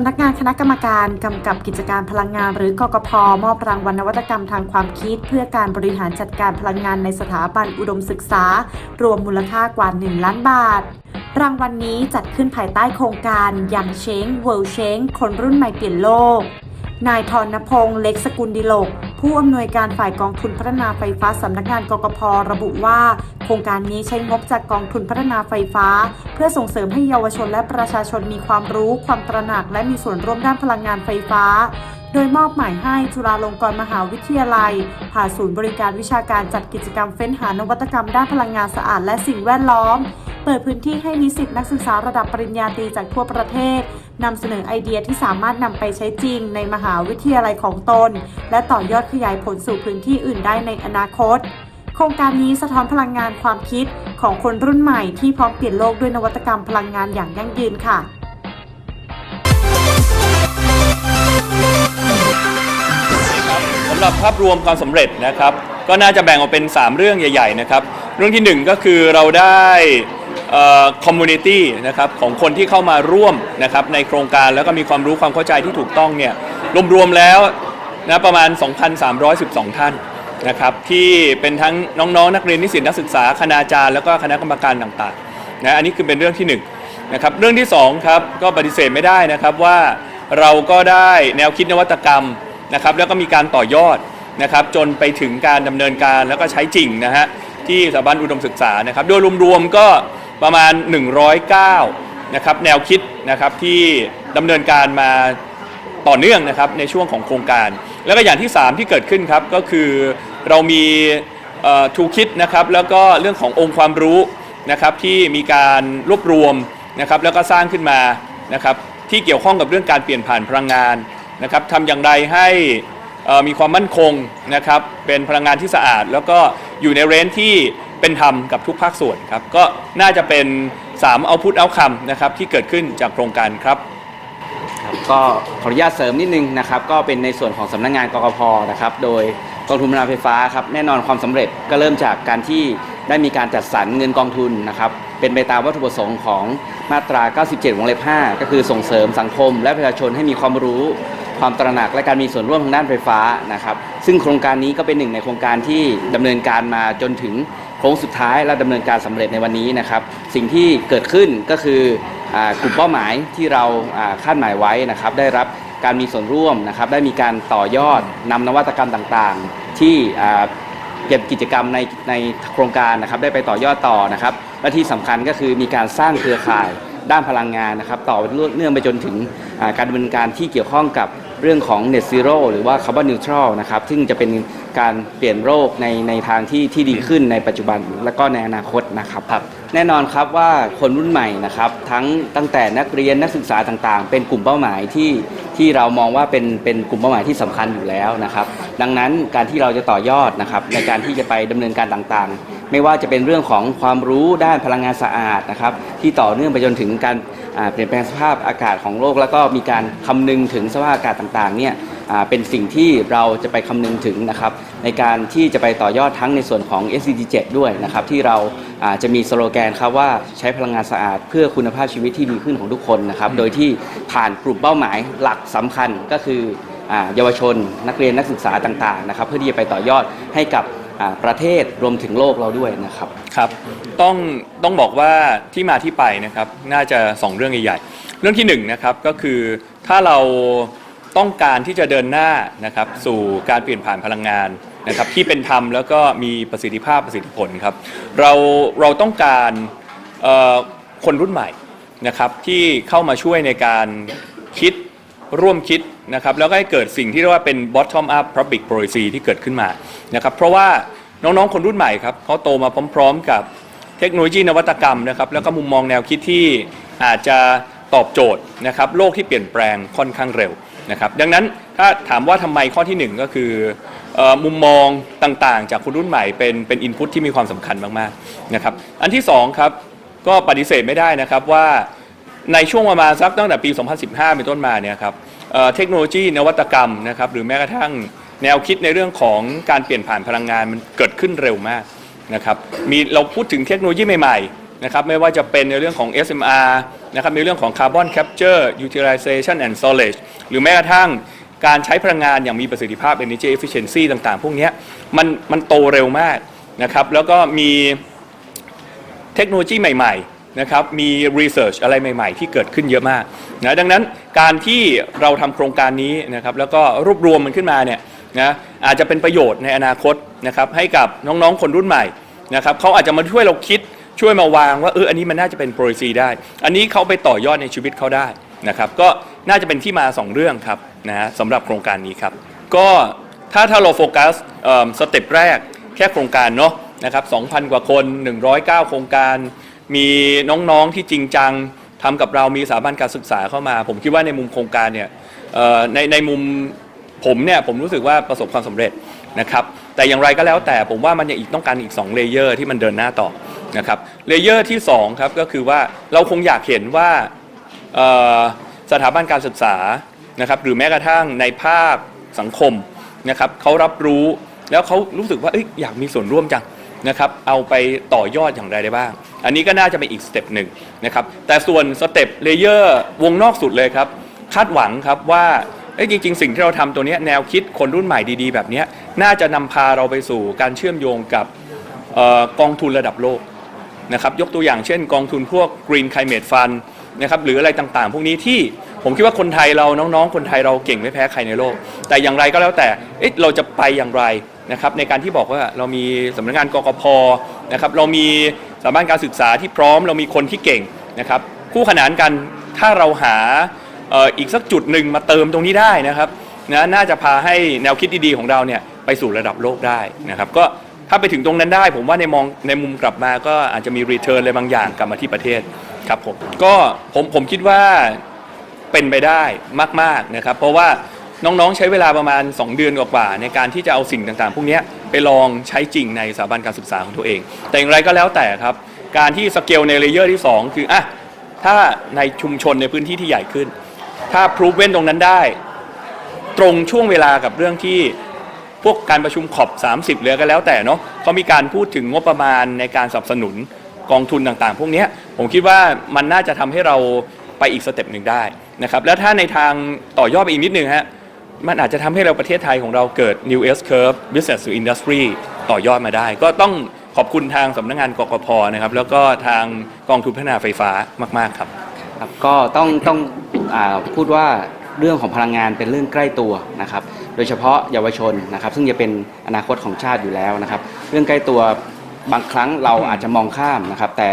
ำนักงานคณะกรรมการกำกับกิจการพลังงานหรือกกพมอบรางวัลนวัตกรรมทางความคิด เพื่อการบริหารจัดการพลังงานในสถาบันอุดมศึกษา รวมมูลค่ากว่า 1 ล้านบาท รางวัลนนี้จัดขึ้นภายใต้โครงการยังเช้งเวิลเช้งคนรุ่นใหม่เปลี่ยนโลก นายธรณพงษ์เล็กสกุลดิโลก ผู้อำนวยการฝ่ายกองทุนพัฒนาไฟฟ้าสำนักงานกกพระบุว่า โครงการนี้ใช้งบจากกองทุนพัฒนาไฟฟ้า เพื่อส่งเสริมให้เยาวชนและประชาชนมีความรู้ ความตระหนัก และมีส่วนร่วมด้านพลังงานไฟฟ้า โดยมอบหมายให้จุฬาลงกรณ์มหาวิทยาลัย ผ่านศูนย์บริการวิชาการจัดกิจกรรมเฟ้นหานวัตกรรมด้านพลังงานสะอาดและสิ่งแวดล้อม เปิดพื้นที่ให้นิสิตนักศึกษาระดับปริญญาตรีจากทั่วประเทศนำเสนอไอเดียที่สามารถนำไปใช้จริงในมหาวิทยาลัยของตน และต่อยอดขยายผลสู่พื้นที่อื่นได้ในอนาคต โครงการนี้สะท้อนพลังงานความคิดของคนรุ่นใหม่ที่พร้อมเปลี่ยนโลกด้วยนวัตกรรมพลังงานอย่างยั่งยืนค่ะสำหรับภาพรวมความสำเร็จนะครับ ก็น่าจะแบ่งออกเป็น 3 เรื่องใหญ่ ๆ นะครับ เรื่องที่ 1 ก็คือเราได้ คอมมูนิตี้นะครับของคนที่เข้ามาร่วมนะครับในโครงการแล้วก็มีความรู้ความเข้าใจที่ถูกต้องเนี่ยรวมๆแล้วนะประมาณ 2,312 ท่านนะครับที่เป็นทั้งน้องๆ นักเรียนนิสิตนักศึกษาคณาจารย์แล้วก็คณะกรรมการต่างๆนะอันนี้คือเป็นเรื่องที่1นะครับเรื่องที่2ครับก็ปฏิเสธไม่ได้นะครับว่าเราก็ได้แนวคิดนวัตกรรมนะครับแล้วก็มีการต่อยอดนะครับจนไปถึงการดำเนินการแล้วก็ใช้จริงนะฮะที่สถาบันอุดมศึกษานะครับโดยรวมๆก็ ประมาณ 109 นะครับแนวคิดนะครับที่ดำเนินการมาต่อเนื่องนะครับในช่วงของโครงการ แล้วก็อย่างที่ 3 ที่เกิดขึ้นครับก็คือเรามีทูคิดนะครับแล้วก็เรื่องขององค์ความรู้นะครับที่มีการรวบรวมนะครับแล้วก็สร้างขึ้นมานะครับที่เกี่ยวข้องกับเรื่องการเปลี่ยนผ่านพลังงานนะครับทำอย่างไรให้มีความมั่นคงนะครับเป็นพลังงานที่สะอาด แล้วก็อยู่ในเรนที่ เป็นธรรมกับทุกภาคส่วนครับ ก็น่าจะเป็น 3 เอาพุทเอาคำนะครับที่เกิดขึ้นจากโครงการครับ ครับก็ขออนุญาตเสริมนิดนึงนะครับก็เป็นในส่วนของสำนักงานกกพนะครับโดยกองทุนพลังไฟฟ้าครับแน่นอนความสำเร็จก็เริ่มจากการที่ได้มีการจัดสรรเงินกองทุนนะครับเป็นไปตามวัตถุประสงค์ของมาตรา 97 วงเล็บ 5 ก็คือส่งเสริมสังคม และประชาชนให้มีความรู้ ความตระหนักและการมีส่วนร่วมทางด้านไฟฟ้านะครับซึ่งโครงการนี้ก็เป็นหนึ่งในโครงการที่ดำเนินการมาจนถึง โค้งสุดท้ายและดำเนินการสำเร็จในวันนี้นะครับ สิ่งที่เกิดขึ้นก็คือกลุ่มเป้าหมายที่เราคาดหมายไว้นะครับได้รับการมีส่วนร่วมนะครับได้มีการต่อยอดนำนวัตกรรมต่างๆ ที่เก็บกิจกรรมในในโครงการนะครับได้ไปต่อยอดต่อนะครับและที่สำคัญก็คือมีการสร้างเครือข่ายด้านพลังงานนะครับต่อเนื่องไปจนถึงการดำเนินการที่เกี่ยวข้องกับเรื่องของ Net Zero หรือว่า Carbon Neutral นะครับซึ่งจะเป็น การเปลี่ยนโลกในในทางที่ที่ดีขึ้นในปัจจุบันและก็ในอนาคตนะครับครับ แน่นอนครับว่าคนรุ่นใหม่นะครับทั้งตั้งแต่นักเรียนนักศึกษาต่างๆ เป็นกลุ่มเป้าหมายที่ที่เรามองว่าเป็นเป็นกลุ่มเป้าหมายที่สำคัญอยู่แล้วนะครับ ดังนั้นการที่เราจะต่อยอดนะครับในการที่จะไปดำเนินการต่างๆ ไม่ว่าจะเป็นเรื่องของความรู้ด้านพลังงานสะอาดนะครับที่ต่อเนื่องไปจนถึงการอ่าเปลี่ยนแปลงสภาพอากาศของโลก แล้วก็มีการคำนึงถึงสภาพอากาศต่างๆเนี่ยอ่า เป็นสิ่งที่เราจะไปคำนึงถึงนะครับในการที่จะไปต่อยอดทั้งในส่วนของ SDG 7ด้วยนะครับที่เราจะมีสโลแกนครับว่าใช้พลังงานสะอาด เพื่อคุณภาพชีวิตที่ดีขึ้นของทุกคนนะครับโดยที่ผ่านกลุ่มเป้าหมายหลักสำคัญก็คือเยาวชน นักเรียนนักศึกษาต่างๆนะครับเพื่อที่จะไปต่อยอดให้กับประเทศรวมถึงโลกเราด้วยนะครับครับต้องต้องบอกว่าที่มาที่ไปนะครับน่าจะ 2 เรื่องใหญ่ๆเรื่องที่1นงนะครับก็คือถ้าเรา ต้องการที่จะเดินหน้านะครับสู่การเปลี่ยนผ่านพลังงานนะครับที่เป็นธรรมแล้วก็มีประสิทธิภาพประสิทธิผลครับเราเราต้องการคนรุ่นใหม่นะครับที่เข้ามาช่วยในการคิดร่วมคิดนะครับแล้วก็ให้เกิดสิ่งที่เรียกว่าเป็น bottom up public policy ที่เกิดขึ้นมานะครับเพราะว่าน้องๆ คนรุ่นใหม่ครับเขาโตมาพร้อม ๆ กับเทคโนโลยีนวัตกรรมนะครับแล้วก็มุมมองแนวคิดที่อาจจะตอบโจทย์นะครับโลกที่เปลี่ยนแปลงค่อนข้างเร็ว นะครับดังนั้นถ้าถามว่าทำไมข้อที่หนึ่งก็คืออมุมมองต่างๆ จากคนรุ่นใหม่เป็นเป็นอินพุตที่มีความสำคัญมากๆนะครับอันที่สองครับก็ปฏิเสธไม่ได้นะครับว่าในช่วงประมาณสักตั้งแต่ปี 2015 เป็นต้นมาเนี่ยครับเทคโนโลยีนวัตกรรมนะครับหรือแม้กระทั่งแนวคิดในเรื่องของการเปลี่ยนผ่านพลังงานมันเกิดขึ้นเร็วมากนะครับมีเราพูดถึงเทคโนโลยีใหม่ๆนะครับไม่ว่าจะเป็นในเรื่องของ SMR นะครับในเรื่องของ Carbon Capture Utilization and Storage หรือแม้กระทั่งการใช้พลังงานอย่างมีประสิทธิภาพ Energy Efficiency ต่างๆ พวกนี้มันมันโตเร็วมากนะครับแล้วก็มีเทคโนโลยีใหม่ๆนะครับมี Research อะไรใหม่ๆ ที่เกิดขึ้นเยอะมากนะดังนั้นการที่เราทำโครงการนี้นะครับแล้วก็รวบรวมมันขึ้นมาเนี่ยนะอาจจะเป็นประโยชน์ในอนาคตนะครับให้กับน้องๆคนรุ่นใหม่นะครับเขาอาจจะมาช่วยเราคิด ช่วยมาวางว่าเอออันนี้มันน่าจะเป็น policy ได้ อันนี้เขาไปต่อยอดในชีวิตเขาได้นะครับ ก็น่าจะเป็นที่มา 2 เรื่องครับนะฮะสำหรับโครงการนี้ครับ ก็ถ้าถ้าเราโฟกัสสเต็ปแรกแค่โครงการเนาะนะครับ 2,000 กว่าคน 109 โครงการ มีน้องๆที่จริงจังทำกับเรามีสถาบันการศึกษาเข้ามา ผมคิดว่าในมุมโครงการเนี่ยในในมุมผมเนี่ยผมรู้สึกว่าประสบความสำเร็จนะครับ แต่อย่างไรก็แล้วแต่ผมว่ามันยังอีกต้องการอีก 2 เลเยอร์ที่มันเดินหน้าต่อ นะครับเลเยอร์ที่2ครับก็คือว่าเราคงอยากเห็นว่าสถาบันการศึกษานะครับหรือแม้กระทั่งในภาคสังคมนะครับเขารับรู้แล้วเขารู้สึกว่าอยอยากมีส่วนร่วมจังนะครับเอาไปต่อยอดอย่างไรได้บ้าง อันนี้ก็น่าจะเป็นอีกสเต็ปหนึ่งนะครับแต่ส่วนสเต็ปเลเยอร์วงนอกสุดเลยครับ คาดหวังครับว่าจริงๆ สิ่งที่เราทำตัวนี้แนวคิดคนรุ่นใหม่ดีๆ แบบนี้น่าจะนำพาเราไปสู่การเชื่อมโยงกับออกองทุนระดับโลก นะครับยกตัวอย่างเช่นกองทุนพวก Green Climate Fund นะครับหรืออะไรต่างๆ พวกนี้ที่ผมคิดว่าคนไทยเราน้องๆ คนไทยเราเก่งไม่แพ้ใครในโลก แต่อย่างไรก็แล้วแต่เอ๊ะเราจะไปอย่างไรนะครับในการที่บอกว่าเรามีสำนักงานกกพนะครับเรามีสถาบันการศึกษาที่พร้อม เรามีคนที่เก่งนะครับคู่ขนานกันถ้าเราหาอ,อ,อีกสักจุดหนึ่งมาเติมตรงนี้ได้นะครับนะน่าจะพาให้แนวคิดดีๆของเราเนี่ยไปสู่ระดับโลกได้นะครับก็ ถ้าไปถึงตรงนั้นได้ ผมว่าในมองในมุมกลับมาก็อาจจะมีรีเทิร์นอะไรบางอย่างกลับมาที่ประเทศครับผมก็ผมผมคิดว่าเป็นไปได้มากๆนะครับ เพราะว่าน้องๆ ใช้เวลาประมาณ 2 เดือนกว่าๆในการที่จะเอาสิ่งต่างๆ พวกนี้ไปลองใช้จริงในสถาบันการศึกษาของตัวเอง แต่อย่างไรก็แล้วแต่ครับ การที่สเกลในเลเยอร์ที่ 2 คืออะถ้าในชุมชนในพื้นที่ที่ใหญ่ขึ้น ถ้าพรูฟเว้นตรงนั้นได้ ตรงช่วงเวลากับเรื่องที่ พวกการประชุมขอบ 30เหลือก็แล้วแต่เนาะเขามีการพูดถึงงบประมาณในการสนับสนุนกองทุนต่างๆ พวกนี้ผมคิดว่ามันน่าจะทำให้เราไปอีกสเต็ปหนึ่งได้นะครับแล้วถ้าในทางต่อยอดไปอีกนิดนึงฮะมันอาจจะทำให้เราประเทศไทยของเราเกิด New S Curve Business to Industry ต่อยอดมาได้ ก็ต้องขอบคุณทางสำนักงานกกพนะครับแล้วก็ทางกองทุนพัฒนาไฟฟ้ามาก ๆ ครับ ครับก็ต้องต้องอพูดว่า เรื่องของพลังงานเป็นเรื่องใกล้ตัวนะครับ โดยเฉพาะเยาวชนนะครับ ซึ่งจะเป็นอนาคตของชาติอยู่แล้วนะครับ เรื่องใกล้ตัวบางครั้งเราอาจจะมองข้ามนะครับ แต่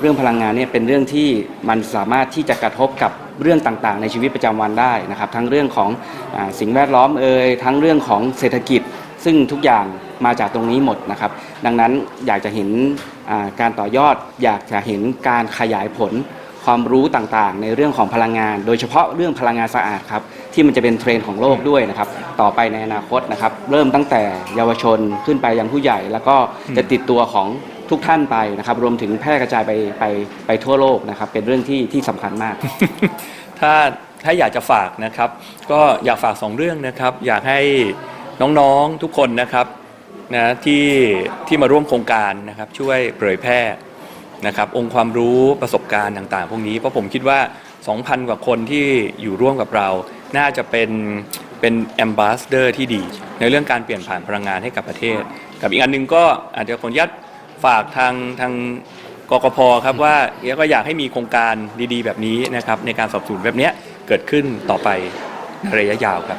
เรื่องพลังงานเนี่ยเป็นเรื่องที่มันสามารถที่จะกระทบกับเรื่องต่างๆ ในชีวิตประจำวันได้นะครับ ทั้งเรื่องของอสิ่งแวดล้อมเอ่ยทั้งเรื่องของเศรษฐกิจ ซึ่งทุกอย่างมาจากตรงนี้หมดนะครับ ดังนั้นอยากจะเห็นการต่อยอด อยากจะเห็นการขยายผล ความรู้ต่างๆ ในเรื่องของพลังงาน โดยเฉพาะเรื่องพลังงานสะอาดครับที่มันจะเป็นเทรนด์ของโลกด้วยนะครับต่อไปในอนาคตนะครับเริ่มตั้งแต่เยาวชนขึ้นไปยังผู้ใหญ่ แล้วก็จะติดตัวของทุกท่านไปนะครับรวมถึงแพร่กระจายไปไปไปทั่วโลกนะครับเป็นเรื่องที่ที่สำคัญมาก ถ้าถ้าอยากจะฝากนะครับ ก็อยากฝากสองเรื่องนะครับ อยากให้น้องๆทุกคนนะครับนะที่ที่มาร่วมโครงการนะครับช่วยเผยแพร่ นะครับองค์ความรู้ประสบการณ์ต่างๆ พวกนี้เพราะผมคิดว่า 2,000 กว่าคนที่อยู่ร่วมกับเรา น่าจะเป็นเป็นแอมบาสเดอร์ที่ดี ในเรื่องการเปลี่ยนผ่านพลังงานให้กับประเทศ กับอีกอันนึงก็อาจจะขออนุญาตฝากทางทางกกพครับว่าเก็อยากให้มีโครงการดีๆ แบบนี้นะครับในการสอบสวนแบบนี้เกิดขึ้นต่อไปในระยะยาวครับ